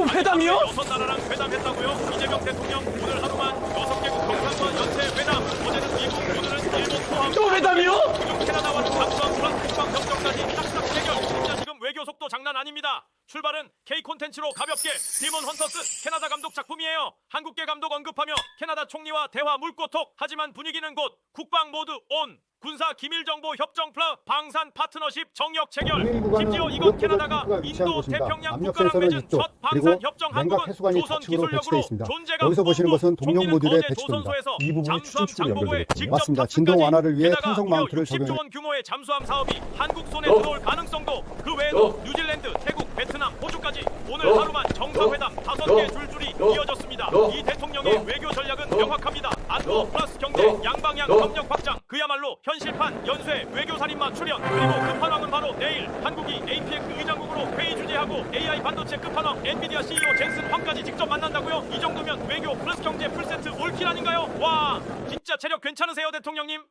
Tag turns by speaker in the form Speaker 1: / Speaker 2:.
Speaker 1: 또 회담이요?
Speaker 2: 여섯 나라랑 회담했다고요? 이재명 대통령 오늘 하루만 여섯 개국 정상과 연쇄 회담. 어제는 미국, 오늘은 일본 포함.
Speaker 1: 또 회담이요?
Speaker 2: 그리고 캐나다와 플러스 국방 협정까지 딱딱 체결. 진짜 지금 외교 속도 장난 아닙니다. 출발은 K 콘텐츠로 가볍게 디몬 헌터스 캐나다 감독 작품이에요. 한국계 감독 언급하며 캐나다 총리와 대화 물꼬톡. 하지만 분위기는 곧 국방 모드 온. 군사 기밀 정보 협정 플러 방산 파트너십 정역 체결. 심지어 이건
Speaker 3: 무력보다
Speaker 2: 캐나다가 인도. 태평양 국가랑 맺은
Speaker 3: 이쪽,
Speaker 2: 첫
Speaker 3: 그리고
Speaker 2: 방산 협정 한국은 조선 기술력으로
Speaker 3: 있습니다.
Speaker 2: 존재가
Speaker 3: 여기서 보시는 것은 동력
Speaker 2: 총리는
Speaker 3: 모듈에
Speaker 2: 거제
Speaker 3: 배치됩니다.
Speaker 2: 조선소에서
Speaker 3: 이 부분이 추진 축으로
Speaker 2: 장보고에
Speaker 3: 연결되거든요.
Speaker 2: 직접
Speaker 3: 맞습니다. 진동 완화를 위해
Speaker 2: 무려
Speaker 3: 마운트를
Speaker 2: 60조
Speaker 3: 적용해
Speaker 2: 원 규모의 잠수함 사업이 한국 손에 들어올 가능성도 그 외에도 뉴질랜드, 태국, 베트남, 호주까지 오늘 하루만 정상회담 다섯 개 줄줄이 이어졌습니다. 이 대통령의 외교 전략은 명확합니다. 안보 플러스 경제 양방향 협력 확장 그야말로 현실판 연쇄 외교 살인마 출연. 그리고 끝판왕은 바로 내일 한국이 APEC 의장국으로 회의 주재하고 AI 반도체 끝판왕 엔비디아 CEO 젠슨 황까지 직접 만난다고요? 이 정도면 외교 플러스 경제 풀세트 올킬 아닌가요? 와 진짜 체력 괜찮으세요 대통령님?